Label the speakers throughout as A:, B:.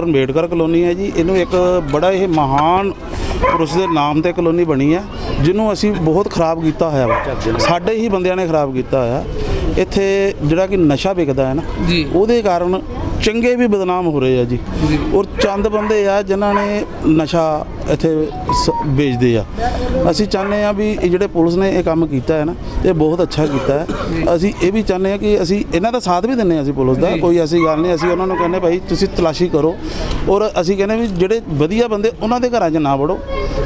A: Ambedkar colony ਹੈ ਜੀ। ਇਹਨੂੰ ਇੱਕ ਬੜਾ ਇਹ ਮਹਾਨ ਪੁਰਸ਼ ਦੇ ਨਾਮ ਤੇ ਕਲੋਨੀ ਬਣੀ ਹੈ ਜਿਹਨੂੰ ਅਸੀਂ ਬਹੁਤ ਖਰਾਬ ਕੀਤਾ ਹੋਇਆ ਵਾ। ਸਾਡੇ ਹੀ ਬੰਦਿਆਂ ਨੇ ਖਰਾਬ ਕੀਤਾ ਹੋਇਆ। ਇੱਥੇ ਜਿਹੜਾ ਕਿ ਨਸ਼ਾ ਵਿਕਦਾ ਹੈ ਨਾ
B: ਜੀ।
A: ਉਹਦੇ ਕਾਰਨ ਚੰਗੇ ਵੀ ਬਦਨਾਮ ਹੋ ਰਹੇ ਆ ਜੀ। ਔਰ ਚੰਦ ਬੰਦੇ ਆ ਜਿਨ੍ਹਾਂ ਨੇ ਨਸ਼ਾ ਇੱਥੇ ਵੇਚਦੇ ਆ। ਅਸੀਂ ਚਾਹੁੰਦੇ ਆ ਵੀ ਇਹ ਜਿਹੜੇ ਪੁਲਿਸ ਨੇ ਇਹ ਕੰਮ ਕੀਤਾ ਹੈ ਨਾ ਇਹ ਬਹੁਤ ਅੱਛਾ ਕੀਤਾ ਹੈ। ਅਸੀਂ ਇਹ ਵੀ ਚਾਹੁੰਦੇ ਆ ਕਿ ਅਸੀਂ ਇਹਨਾਂ ਦਾ ਸਾਥ ਵੀ ਦਿੰਨੇ ਆ ਅਸੀਂ ਪੁਲਿਸ ਦਾ। ਕੋਈ ਐਸੀ ਗੱਲ ਨਹੀਂ ਅਸੀਂ ਉਹਨਾਂ ਨੂੰ ਕਹਿੰਦੇ ਭਾਈ ਤੁਸੀਂ ਤਲਾਸ਼ੀ ਕਰੋ। ਔਰ ਅਸੀਂ ਕਹਿੰਦੇ ਵੀ ਜਿਹੜੇ ਵਧੀਆ ਬੰਦੇ ਉਹਨਾਂ ਦੇ ਘਰਾਂ 'ਚ ਨਾ ਵੜੋ।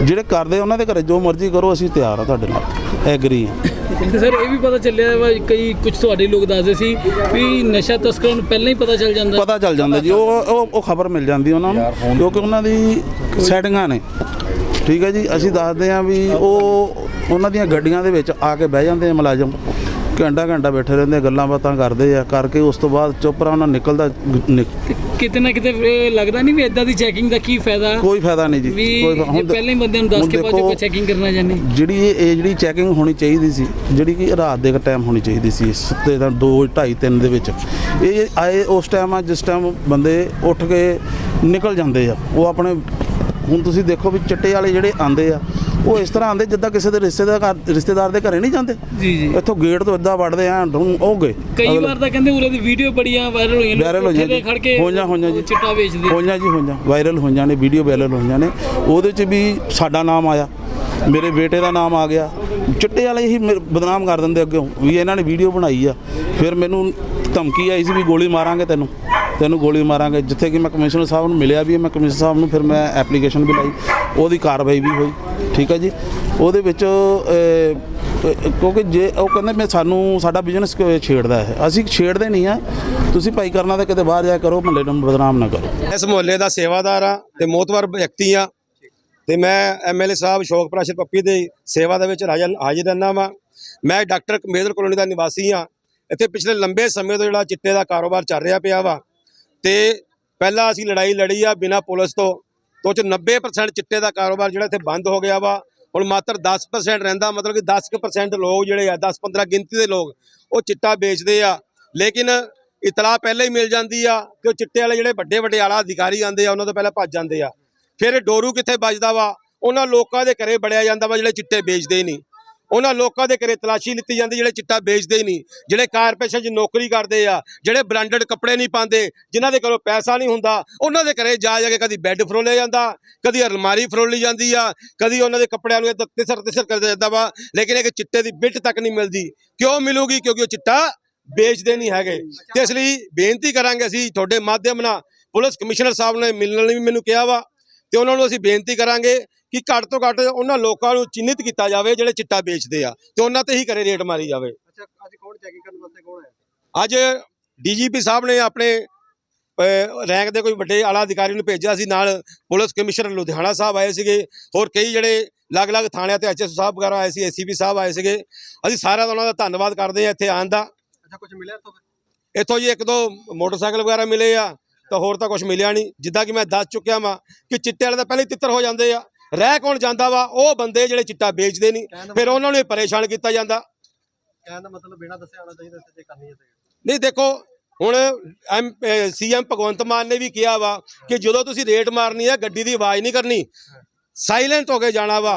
A: ਜਿਹੜੇ ਕਰਦੇ ਉਹਨਾਂ ਦੇ ਘਰੇ ਜੋ ਮਰਜ਼ੀ ਕਰੋ ਅਸੀਂ ਤਿਆਰ ਆ ਤੁਹਾਡੇ ਨਾਲ। ਐਗਰੀ ਆ।
B: ਤੇ ਸਰ, ਇਹ ਵੀ ਪਤਾ ਚੱਲਿਆ ਵਾ, ਕਈ ਕੁਝ ਤੁਹਾਡੇ ਲੋਕ ਦੱਸਦੇ ਸੀ ਵੀ ਨਸ਼ਾ ਤਸਕਰਾਂ ਨੂੰ ਪਹਿਲਾਂ ਹੀ ਪਤਾ ਚੱਲ ਜਾਂਦਾ।
A: ਪਤਾ ਚੱਲ ਜਾਂਦਾ ਜੀ, ਉਹ ਉਹ ਉਹ ਖਬਰ ਮਿਲ ਜਾਂਦੀ ਉਹਨਾਂ ਨੂੰ, ਕਿਉਂਕਿ ਉਹਨਾਂ ਦੀ ਸੈਟਿੰਗਾਂ ਨੇ। ਠੀਕ ਹੈ ਜੀ, ਅਸੀਂ ਦੱਸਦੇ ਹਾਂ ਵੀ ਉਹ, ਉਹਨਾਂ ਦੀਆਂ ਗੱਡੀਆਂ ਦੇ ਵਿੱਚ ਆ ਕੇ ਬਹਿ ਜਾਂਦੇ ਆ ਮੁਲਾਜ਼ਮ। ਘੰਟਾ ਘੰਟਾ ਬੈਠੇ ਰਹਿੰਦੇ ਆ, ਗੱਲਾਂ ਬਾਤਾਂ ਕਰਦੇ ਆ ਕਰਕੇ ਉਸ ਤੋਂ ਬਾਅਦ ਚੁੱਪਰਾ ਉਹਨਾਂ ਨਿਕਲਦਾ ਨਿਕ-
B: ਤੇ ਕਿਤੇ ਨਾ ਕਿਤੇ ਇਹ ਲੱਗਦਾ ਨਹੀਂ ਵੀ ਇਦਾਂ ਦੀ ਚੈਕਿੰਗ ਦਾ ਕੀ ਫਾਇਦਾ?
A: ਕੋਈ ਫਾਇਦਾ ਨਹੀਂ ਜੀ
B: ਵੀ
A: ਕੋਈ ਹੁਣ
B: ਪਹਿਲਾਂ ਹੀ ਬੰਦਿਆਂ ਨੂੰ ਦੱਸ
A: ਹੁਣ
B: ਕੇ ਬਾਅਦ
A: ਦੇਖੋ,
B: ਚੈਕਿੰਗ ਕਰਨਾ ਚਾਹੁੰਦੇ।
A: ਜਿਹੜੀ ਇਹ ਇਹ ਜਿਹੜੀ ਚੈਕਿੰਗ ਹੋਣੀ ਚਾਹੀਦੀ ਸੀ ਜਿਹੜੀ ਕਿ ਰਾਤ ਦੇ ਟਾਈਮ ਹੋਣੀ ਚਾਹੀਦੀ ਸੀ ਸੁੱਤੇ ਦਾ 2 2:30 3 ਦੇ ਵਿੱਚ। ਇਹ ਆਏ ਉਸ ਟਾਈਮ ਆ ਜਿਸ ਟਾਈਮ ਬੰਦੇ ਉੱਠ ਕੇ ਨਿਕਲ ਜਾਂਦੇ ਆ ਉਹ ਆਪਣੇ ਹੁਣ ਤੁਸੀਂ ਦੇਖੋ ਵੀ ਚਿੱਟੇ ਵਾਲੇ ਜਿਹੜੇ ਆਂਦੇ ਆ ਉਹ ਇਸ ਤਰ੍ਹਾਂ ਆਂਦੇ ਜਿੱਦਾਂ ਕਿਸੇ ਦੇ ਰਿਸ਼ਤੇਦਾਰ ਘਰ- ਰਿਸ਼ਤੇਦਾਰ ਦੇ ਘਰੇ ਨਹੀਂ ਜਾਂਦੇ।
B: ਜੀ ਜੀ।
A: ਇੱਥੋਂ ਗੇਟ ਤੋਂ ਇਦਾਂ ਵੜਦੇ ਆ ਡੂੰ ਉਹ ਗਏ।
B: ਕਈ ਵਾਰ ਤਾਂ ਕਹਿੰਦੇ ਉਰੇ ਦੀ ਵੀਡੀਓ ਬੜੀਆਂ ਵਾਇਰਲ ਹੋਈਆਂ ਲੋਕ
A: ਵਾਇਰਲ ਹੋਈਆਂ ਜੀ। ਹੋਈਆਂ ਹੋਈਆਂ ਜੀ।
B: ਚਿੱਟਾ ਵੇਚਦੇ।
A: ਹੋਈਆਂ ਜੀ ਹੋਈਆਂ। ਵਾਇਰਲ ਹੋਈਆਂ ਨੇ ਵੀਡੀਓ ਵਾਇਰਲ ਹੋਈਆਂ ਨੇ। ਉਹਦੇ 'ਚ ਵੀ ਸਾਡਾ ਨਾਮ ਆਇਆ। ਮੇਰੇ ਬੇਟੇ ਦਾ ਨਾਮ ਆ ਗਿਆ। ਚਿੱਟੇ ਵਾਲੇ ਹੀ ਬਦਨਾਮ ਕਰ ਦਿੰਦੇ ਅੱਗੇ। ਵੀ ਇਹਨਾਂ ਨੇ ਵੀਡੀਓ ਬਣਾਈ ਆ। ਫਿਰ ਮੈਨੂੰ ਧਮਕੀ ਆਈ ਸੀ ਵੀ ਗੋਲੀ ਮਾਰਾਂਗੇ ਤੈਨੂੰ। ਤੈਨੂੰ ਗੋਲੀ ਮਾਰਾਂਗੇ। ਜਿੱਥੇ ਕਿ ਮੈਂ ਕਮਿਸ਼ਨਰ ਸਾਹਿਬ ਨੂੰ ਮਿਲਿਆ ਵੀ ਮੈਂ ਕਮਿਸ਼ਨਰ ਸਾਹਿਬ ਨੂੰ ਫਿਰ ਮੈਂ ਐਪਲੀਕੇਸ਼ਨ ਵੀ ਲਾਈ। ਉਹਦੀ ਕਾਰਵਾਈ ਵੀ ਹੋਈ। ਠੀਕ ਹੈ ਜੀ। ਉਹਦੇ ਵਿੱਚ ਕਿਉਂਕਿ ਜੇ ਉਹ ਕਹਿੰਦੇ ਮੈਂ ਸਾਨੂੰ, ਸਾਡਾ ਬਿਜ਼ਨਸ ਛੇੜਦਾ ਹੈ। ਅਸੀਂ ਛੇੜਦੇ ਨਹੀਂ ਆ। ਤੁਸੀਂ ਭਾਈ ਕਰਨਾ ਤਾਂ ਕਿਤੇ ਬਾਹਰ ਜਾ ਕਰੋ, ਮਹੱਲੇ ਨੂੰ ਬਦਨਾਮ ਨਾ ਕਰੋ।
C: ਇਸ ਮੁਹੱਲੇ ਦਾ ਸੇਵਾਦਾਰ ਆ ਤੇ ਮੋਤਵਰ ਵਿਅਕਤੀ ਆ ਤੇ ਮੈਂ ਐਮਐਲਏ ਸਾਹਿਬ ਸ਼ੌਕ ਪ੍ਰਾਸ਼ਰ ਪੱਪੀ ਦੀ ਸੇਵਾ ਦੇ ਵਿੱਚ ਹਾਜ਼ਰ ਹਾਜ਼ਰ ਰਹਿਣਾ ਵਾਂ। ਮੈਂ ਡਾਕਟਰ ਕਮੇਦਰ ਕਲੋਨੀ ਦਾ ਨਿਵਾਸੀ ਆ ਇੱਥੇ ਪਿਛਲੇ ਲੰਬੇ ਸਮੇਂ ਤੋਂ ਜਿਹੜਾ ਚਿੱਟੇ ਦਾ ਕਾਰੋਬਾਰ ਚੱਲ ਰਿਹਾ ਪਿਆ ਵਾ। ਤੇ ਪਹਿਲਾਂ ਅਸੀਂ ਲੜਾਈ ਲੜੀ ਆ ਬਿਨਾਂ ਪੁਲਿਸ ਤੋਂ। ਤੋਂ ਚ 90% ਚਿੱਟੇ ਦਾ ਕਾਰੋਬਾਰ ਜਿਹੜਾ ਇੱਥੇ ਬੰਦ ਹੋ ਗਿਆ ਵਾ। ਹੁਣ ਮਾਤਰ 10% ਰਹਿੰਦਾ, ਮਤਲਬ ਕਿ 10% ਲੋਕ ਜਿਹੜੇ ਆ 10-15 ਗਿਣਤੀ ਦੇ ਲੋਕ, ਉਹ ਚਿੱਟਾ ਵੇਚਦੇ ਆ। ਲੇਕਿਨ ਇਤਲਾਹ ਪਹਿਲਾਂ ਹੀ ਮਿਲ ਜਾਂਦੀ ਆ ਕਿ ਉਹ ਚਿੱਟੇ ਵਾਲੇ ਜਿਹੜੇ ਵੱਡੇ ਵੱਡੇ ਆਲਾ ਅਧਿਕਾਰੀ ਆਂਦੇ ਆ, ਉਹਨਾਂ ਤੋਂ ਪਹਿਲਾਂ ਭੱਜ ਜਾਂਦੇ ਆ। ਫਿਰ ਡੋਰੂ ਕਿੱਥੇ ਵੱਜਦਾ ਵਾ? ਉਹਨਾਂ ਲੋਕਾਂ ਦੇ ਘਰੇ ਬੜਿਆ ਜਾਂਦਾ ਵਾ ਜਿਹੜੇ ਚਿੱਟੇ ਵੇਚਦੇ ਨਹੀਂ। ਉਹਨਾਂ ਲੋਕਾਂ ਦੇ ਘਰੇ ਤਲਾਸ਼ੀ ਲਿੱਤੀ ਜਾਂਦੀ, ਜਿਹੜੇ ਚਿੱਟਾ ਵੇਚਦੇ ਹੀ ਨਹੀਂ, ਜਿਹੜੇ ਕਾਰਪੋਰੇਸ਼ਨ 'ਚ ਨੌਕਰੀ ਕਰਦੇ ਆ, ਜਿਹੜੇ ਬ੍ਰਾਂਡਡ ਕੱਪੜੇ ਨਹੀਂ ਪਾਉਂਦੇ, ਜਿਨ੍ਹਾਂ ਦੇ ਕੋਲੋਂ ਪੈਸਾ ਨਹੀਂ ਹੁੰਦਾ, ਉਹਨਾਂ ਦੇ ਘਰੇ ਜਾ ਜਾ ਕੇ ਕਦੀ ਬੈੱਡ ਫਰੋਲਿਆ ਜਾਂਦਾ, ਕਦੀ ਅਲਮਾਰੀ ਫਰੋਲੀ ਜਾਂਦੀ ਆ, ਕਦੀ ਉਹਨਾਂ ਦੇ ਕੱਪੜਿਆਂ ਨੂੰ ਏਦਾਂ ਤਿਸਰ ਤਿਸਰ ਕਰ ਜਾਂਦਾ ਵਾ, ਲੇਕਿਨ ਇੱਕ ਚਿੱਟੇ ਦੀ ਬਿੱਟ ਤੱਕ ਨਹੀਂ ਮਿਲਦੀ। ਕਿਉਂ ਮਿਲੂਗੀ? ਕਿਉਂਕਿ ਉਹ ਚਿੱਟਾ ਵੇਚਦੇ ਨਹੀਂ ਹੈਗੇ। ਤੇ ਇਸ ਲਈ ਬੇਨਤੀ ਕਰਾਂਗੇ ਅਸੀਂ ਤੁਹਾਡੇ ਮਾਧਿਅਮ ਨਾਲ, ਪੁਲਿਸ ਕਮਿਸ਼ਨਰ ਸਾਹਿਬ ਨੇ ਮਿਲਣ ਲਈ ਵੀ ਮੈਨੂੰ ਕਿਹਾ ਵਾ, ਤੇ ਉਹਨਾਂ ਨੂੰ ਅਸੀਂ ਬੇਨਤੀ ਕਰਾਂਗੇ ਕਿ ਘੱਟ ਤੋਂ ਘੱਟ ਉਹਨਾਂ ਲੋਕਾਂ ਨੂੰ ਚਿੰਨਿਤ ਕੀਤਾ ਜਾਵੇ ਜਿਹੜੇ ਚਿੱਟਾ ਵੇਚਦੇ ਆ ਤੇ ਉਹਨਾਂ ਤੇ ਹੀ ਕਰੇ ਰੇਟ ਮਾਰੀ ਜਾਵੇ।
D: ਅੱਛਾ ਅੱਜ ਕੌਣ ਚੈਕਿੰਗ ਕਰਨ ਵਾਸਤੇ ਕੌਣ ਆਇਆ?
C: ਅੱਜ ਡੀਜੀਪੀ ਸਾਹਿਬ ਨੇ ਆਪਣੇ ਰੈਂਕ ਦੇ ਕੋਈ ਵੱਡੇ ਆਲਾ ਅਧਿਕਾਰੀ ਨੂੰ ਭੇਜਿਆ ਸੀ ਨਾਲ ਪੁਲਿਸ ਕਮਿਸ਼ਨਰ ਲੁਧਿਆਣਾ ਸਾਹਿਬ ਆਏ ਸੀਗੇ ਹੋਰ ਕਈ ਜਿਹੜੇ ਅਲੱਗ-ਅਲੱਗ ਥਾਣਿਆਂ ਤੇ ਐਚਐਸ ਸਾਹਿਬ ਵਗੈਰਾ ਆਏ ਸੀ ਏਸੀਪੀ ਸਾਹਿਬ ਆਏ ਸੀਗੇ। ਅਸੀਂ ਸਾਰਿਆਂ ਦਾ ਉਹਨਾਂ ਦਾ ਧੰਨਵਾਦ ਕਰਦੇ ਹਾਂ ਇੱਥੇ ਆਉਣ ਦਾ।
D: ਅੱਛਾ ਕੁਝ ਮਿਲਿਆ ਇੱਥੋਂ
C: ਇੱਥੋਂ ਜੀ ਇੱਕ ਦੋ ਮੋਟਰਸਾਈਕਲ ਵਗੈਰਾ ਮਿਲੇ ਆ ਤਾਂ ਹੋਰ ਤਾਂ ਕੁਝ ਮਿਲਿਆ ਨਹੀਂ। ਜਿੱਦਾਂ ਕਿ ਮੈਂ ਦੱਸ ਚੁੱਕਿਆ ਵਾਂ ਕਿ ਚਿੱਟੇ ਵਾਲੇ ਤਾਂ ਪਹਿਲੇ ਤਿੱਤਰ ਹੋ ਜਾਂਦੇ ਆ। ਰਹਿ ਕੌਣ ਜਾਂਦਾ ਵਾ? ਉਹ ਬੰਦੇ ਜਿਹੜੇ ਚਿੱਟਾ ਵੇਚਦੇ ਨਹੀਂ। ਫਿਰ ਉਹਨਾਂ ਨੂੰ ਹੀ ਪਰੇਸ਼ਾਨ ਕੀਤਾ ਜਾਂਦਾ।
D: ਕਹਿਣ ਦਾ ਮਤਲਬ ਬਿਨਾਂ ਦੱਸਿਆ ਹੋਣਾ ਚਾਹੀਦਾ ਜੇ ਕਰਨੀ ਹੈ
C: ਨਹੀਂ ਦੇਖੋ ਹੁਣ ਐਮ ਸੀਐਮ ਭਗਵੰਤ ਮਾਨ ਨੇ ਵੀ ਕਿਹਾ ਵਾ ਕਿ ਜਦੋਂ ਤੁਸੀਂ ਰੇਟ ਮਾਰਨੀ ਹੈ ਗੱਡੀ ਦੀ ਆਵਾਜ਼ ਨਹੀਂ ਕਰਨੀ। ਸਾਇਲੈਂਟ ਹੋ ਕੇ ਜਾਣਾ ਵਾ।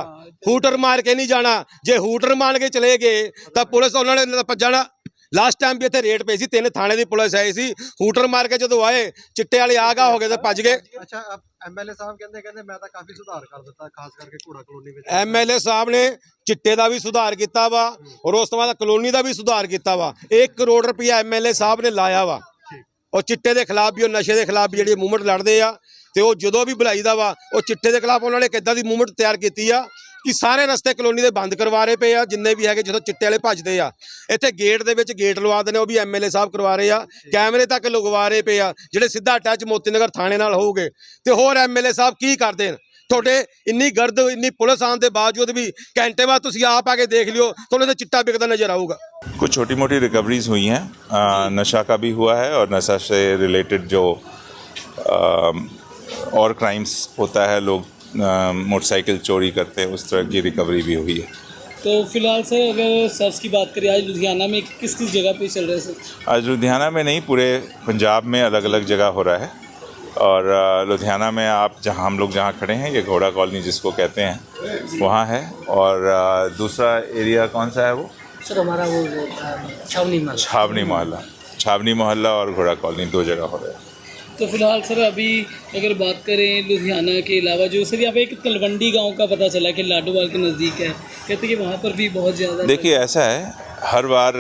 C: ਹੂਟਰ ਮਾਰ ਕੇ ਨਹੀਂ ਜਾਣਾ। ਜੇ ਹੂਟਰ ਮਾਰ ਕੇ ਚਲੇ ਗਏ ਤਾਂ ਪੁਲਿਸ ਉਹਨਾਂ ਨੇ ਭੱਜਣਾ ਲਾਸਟ ਟਾਈਮ ਵੀ ਇੱਥੇ ਰੇਟ ਪਈ ਸੀ ਤਿੰਨ ਥਾਣੇ ਦੀ ਪੁਲਿਸ ਆਈ ਸੀ ਹੂਟਰ ਮਾਰ ਕੇ ਜਦੋਂ ਆਏ ਚਿੱਟੇ ਵਾਲੇ ਆਗਾ ਹੋ ਗਏ ਤੇ ਭੱਜ ਗਏ।
D: ਅੱਛਾ ਐਮਐਲਏ ਸਾਹਿਬ ਕਹਿੰਦੇ ਕਹਿੰਦੇ ਮੈਂ ਤਾਂ ਕਾਫੀ ਸੁਧਾਰ ਕਰ ਦਿੱਤਾ ਖਾਸ ਕਰਕੇ ਘੋੜਾ ਕਲੋਨੀ ਵਿੱਚ।
C: ਐਮਐਲਏ ਸਾਹਿਬ ਨੇ ਚਿੱਟੇ ਦਾ ਵੀ ਸੁਧਾਰ ਕੀਤਾ ਵਾ ਔਰ ਉਸ ਤੋਂ ਬਾਅਦ ਕਲੋਨੀ ਦਾ ਵੀ ਸੁਧਾਰ ਕੀਤਾ ਵਾ। 1 ਕਰੋੜ ਰੁਪਇਆ ਐਮਐਲਏ ਸਾਹਿਬ ਨੇ ਲਾਇਆ ਵਾ। ਉਹ ਚਿੱਟੇ ਦੇ ਖਿਲਾਫ ਵੀ ਉਹ ਨਸ਼ੇ ਦੇ ਖਿਲਾਫ ਵੀ ਜਿਹੜੀ ਮੂਵਮੈਂਟ ਲੜਦੇ ਆ ਤੇ ਉਹ ਜਦੋਂ ਵੀ ਬੁਲਾਈਦਾ ਵਾ ਉਹ ਚਿੱਟੇ ਦੇ ਖਿਲਾਫ ਉਹਨਾਂ ਨੇ ਕਿੱਦਾਂ ਦੀ ਮੂਵਮੈਂਟ ਤਿਆਰ ਕੀਤੀ ਆ ਕਿ ਸਾਰੇ ਰਸਤੇ ਕਲੋਨੀ ਦੇ ਬੰਦ ਕਰਵਾ ਰਹੇ ਪਏ ਆ ਜਿੰਨੇ ਵੀ ਹੈਗੇ ਜਦੋਂ ਚਿੱਟੇ ਵਾਲੇ ਭੱਜਦੇ ਆ ਇੱਥੇ ਗੇਟ ਦੇ ਵਿੱਚ ਗੇਟ ਲਵਾ ਨੇ ਉਹ ਵੀ ਐਮਐਲਏ ਸਾਹਿਬ ਕਰਵਾ ਰਹੇ ਆ ਕੈਮਰੇ ਤੱਕ ਲਗਵਾ ਰਹੇ ਪਏ ਆ ਜਿਹੜੇ ਸਿੱਧਾ ਅਟੈਚ ਮੋਤੀ ਨਗਰ ਥਾਣੇ ਨਾਲ ਹੋਊਗੇ ਤੇ ਹੋਰ ਐਮਐਲਏ ਸਾਹਿਬ ਕੀ ਕਰਦੇ ਨੇ ਤੁਹਾਡੇ ਇੰਨੀ ਗਰਦ ਇੰਨੀ ਪੁਲਿਸ ਆਉਣ ਦੇ ਬਾਵਜੂਦ ਵੀ ਘੰਟੇ ਬਾਅਦ ਤੁਸੀਂ ਆਪ ਆ ਕੇ ਦੇਖ ਲਿਓ ਤੁਹਾਨੂੰ ਤੇ ਚਿੱਟਾ ਵਿਕਦਾ ਨਜ਼ਰ ਆਊਗਾ
E: कुछ छोटी मोटी रिकवरीज हुई हैं अ, नशा का भी हुआ है और नशा से रिलेटेड जो अ, और क्राइम्स होता है लोग मोटरसाइकिल चोरी करते हैं उस तरह की रिकवरी भी हुई है।
B: तो फ़िलहाल सर अगर सर्च की बात करें आज लुधियाना में किस किस जगह पे चल रहे हैं सर
E: आज लुधियाना में नहीं पूरे पंजाब में अलग अलग जगह हो रहा है। और लुधियाना में आप जहाँ हम लोग जहाँ खड़े हैं ये घोड़ा कॉलोनी जिसको कहते हैं वहाँ है। और दूसरा एरिया कौन सा है वो?
B: सर हमारा वो छावनी माल
E: छावनी मोहल्ला छावनी मोहल्ला और घोड़ा कॉलोनी दो जगह हो रहा है।
B: तो फ़िलहाल सर अभी अगर बात करें लुधियाना के अलावा जो सर यहाँ पे एक तलवंडी गाँव का पता चला कि लाडोवाल के नज़दीक है। कहते कि वहाँ पर भी बहुत ज़्यादा
E: देखिए ऐसा है हर बार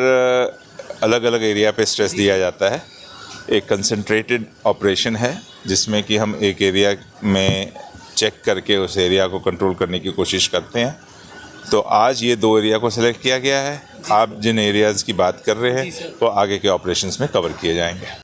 E: अलग अलग एरिया पे स्ट्रेस दिया जाता है। एक कंसंट्रेटेड ऑपरेशन है जिसमें कि हम एक एरिया में चेक करके उस एरिया को कंट्रोल करने की कोशिश करते हैं। तो आज ये दो एरिया को सिलेक्ट किया गया है। आप जिन एरियाज़ की बात कर रहे हैं वो आगे के ऑपरेशंस में कवर किए जाएँगे।